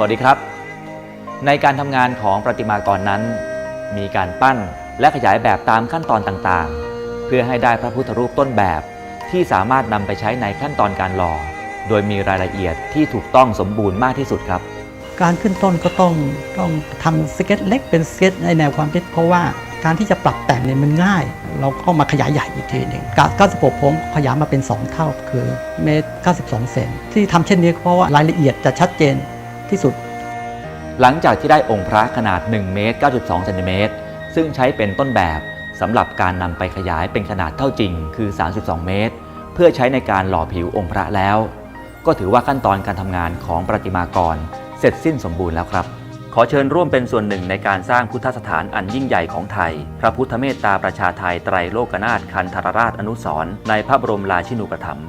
สวัสดีครับ ในการทำงานของประติมากรนั้น มีการปั้นและขยายแบบตามขั้นตอนต่างๆ เพื่อให้ได้พระพุทธรูปต้นแบบ ที่สามารถนำไปใช้ในขั้นตอนการหล่อ โดยมีรายละเอียดที่ถูกต้องสมบูรณ์มากที่สุดครับ การขึ้นต้นก็ต้องต้องทำสเก็ตเล็กเป็นสเก็ตในแนวความคิดเพราะว่าการที่จะปรับแต่งเนี่ยมันง่าย เราก็มาขยายใหญ่อีกทีหนึ่งกะ96ผมขยายมาเป็น 2 เท่าคือเมตร92 เซนที่ทำเช่นนี้เพราะว่ารายละเอียดจะชัดเจน ที่สุด หลังจากที่ได้องค์พระขนาด 1 เมตร 92เซนติเมตรซึ่งใช้เป็นต้นแบบสำหรับการนำไปขยายเป็นขนาดเท่าจริงคือ 32 เมตร เพื่อใช้ในการหล่อผิวองค์พระแล้ว ก็ถือว่าขั้นตอนการทำงานของประติมากร เสร็จสิ้นสมบูรณ์แล้วครับ ขอเชิญร่วมเป็นส่วนหนึ่งในการสร้างพุทธสถานอันยิ่งใหญ่ของไทย พระพุทธเมตตาประชาไทยไตรโลกนาถคันธรราชอนุสรในพระบรมราชินูปถัมภ์